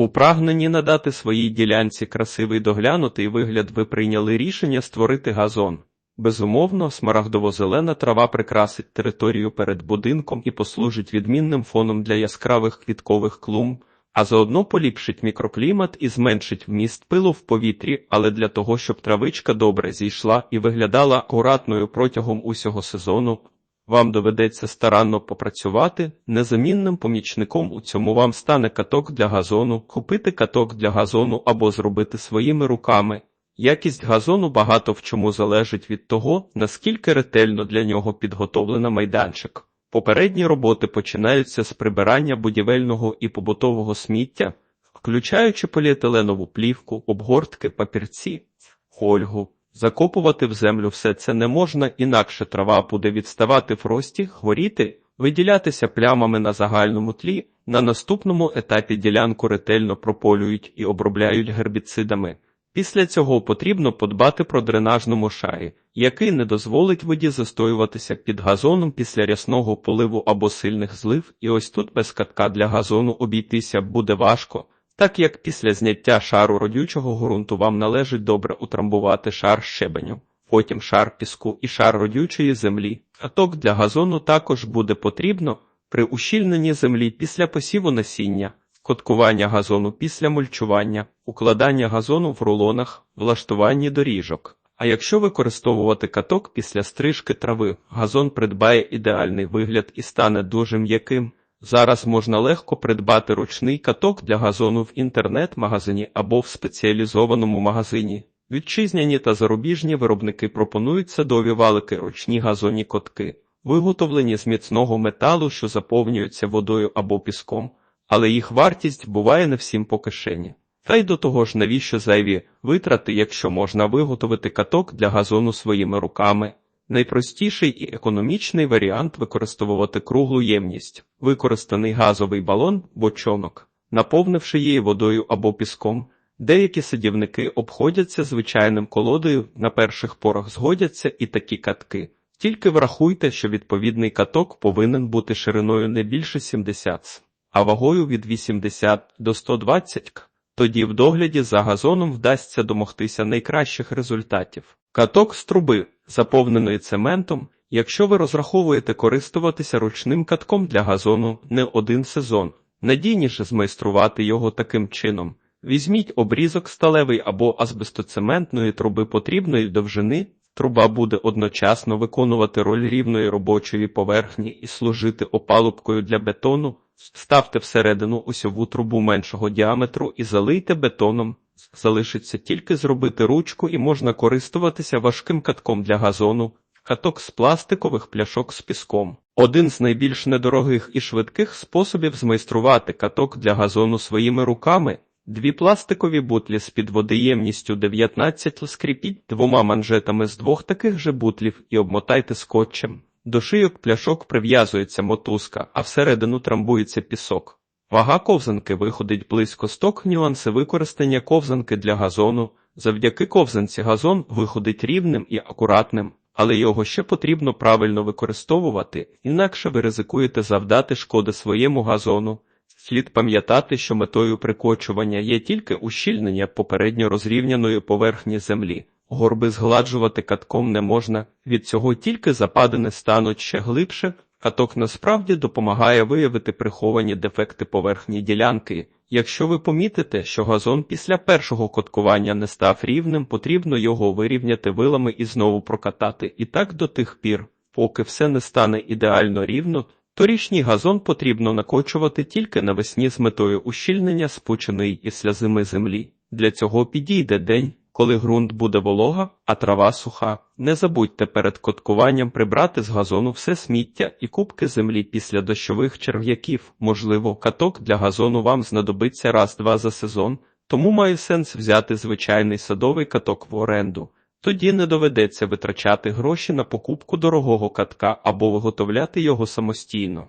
У прагненні надати своїй ділянці красивий доглянутий вигляд ви прийняли рішення створити газон. Безумовно, смарагдово-зелена трава прикрасить територію перед будинком і послужить відмінним фоном для яскравих квіткових клумб, а заодно поліпшить мікроклімат і зменшить вміст пилу в повітрі, але для того, щоб травичка добре зійшла і виглядала акуратною протягом усього сезону, вам доведеться старанно попрацювати. Незамінним помічником у цьому вам стане каток для газону, купити каток для газону або зробити своїми руками. Якість газону багато в чому залежить від того, наскільки ретельно для нього підготовлена майданчик. Попередні роботи починаються з прибирання будівельного і побутового сміття, включаючи поліетиленову плівку, обгортки, папірці, фольгу. Закопувати в землю все це не можна, інакше трава буде відставати в рості, хворіти, виділятися плямами на загальному тлі. На наступному етапі ділянку ретельно прополюють і обробляють гербіцидами. Після цього потрібно подбати про дренажному шарі, який не дозволить воді застоюватися під газоном після рясного поливу або сильних злив, і ось тут без катка для газону обійтися буде важко, так як після зняття шару родючого ґрунту вам належить добре утрамбувати шар щебеню, потім шар піску і шар родючої землі. Каток для газону також буде потрібно при ущільненні землі після посіву насіння коткування газону після мульчування, укладання газону в рулонах, влаштуванні доріжок. А якщо використовувати каток після стрижки трави, газон придбає ідеальний вигляд і стане дуже м'яким. Зараз можна легко придбати ручний каток для газону в інтернет-магазині або в спеціалізованому магазині. Вітчизняні та зарубіжні виробники пропонують садові валики ручні газонні котки, виготовлені з міцного металу, що заповнюються водою або піском але їх вартість буває не всім по кишені. Та й до того ж, навіщо зайві витрати, якщо можна виготовити каток для газону своїми руками. Найпростіший і економічний варіант використовувати круглу ємність, використаний газовий балон, бочонок, наповнивши її водою або піском. Деякі садівники обходяться звичайним колодою, на перших порах згодяться і такі катки. Тільки врахуйте, що відповідний каток повинен бути шириною не більше 70 с а вагою від 80 до 120 к. Тоді в догляді за газоном вдасться домогтися найкращих результатів. Каток з труби, заповненої цементом, якщо ви розраховуєте користуватися ручним катком для газону не один сезон, надійніше змайструвати його таким чином. Візьміть обрізок сталевий або азбестоцементної труби потрібної довжини, труба буде одночасно виконувати роль рівної робочої поверхні і служити опалубкою для бетону. Ставте всередину осьову трубу меншого діаметру і залийте бетоном. Залишиться тільки зробити ручку і можна користуватися важким катком для газону, каток з пластикових пляшок з піском. Один з найбільш недорогих і швидких способів змайструвати каток для газону своїми руками. Дві пластикові бутлі з підводиємністю 19 скріпіть двома манжетами з двох таких же бутлів і обмотайте скотчем. До шийок пляшок прив'язується мотузка, а всередину трамбується пісок. Вага ковзанки виходить близько сток нюанси використання ковзанки для газону. Завдяки ковзанці газон виходить рівним і акуратним, але його ще потрібно правильно використовувати, інакше ви ризикуєте завдати шкоди своєму газону. Слід пам'ятати, що метою прикочування є тільки ущільнення попередньо розрівняної поверхні землі. Горби згладжувати катком не можна, від цього тільки западини стануть ще глибше. Каток насправді допомагає виявити приховані дефекти поверхні ділянки. Якщо ви помітите, що газон після першого коткування не став рівним, потрібно його вирівняти вилами і знову прокатати. І так до тих пір, поки все не стане ідеально рівно, торішній газон потрібно накочувати тільки навесні з метою ущільнення спученої після зими землі. Для цього підійде день. Коли ґрунт буде волога, а трава суха, не забудьте перед коткуванням прибрати з газону все сміття і кубки землі після дощових черв'яків. Можливо, каток для газону вам знадобиться раз-два за сезон, тому має сенс взяти звичайний садовий каток в оренду. Тоді не доведеться витрачати гроші на покупку дорогого катка або виготовляти його самостійно.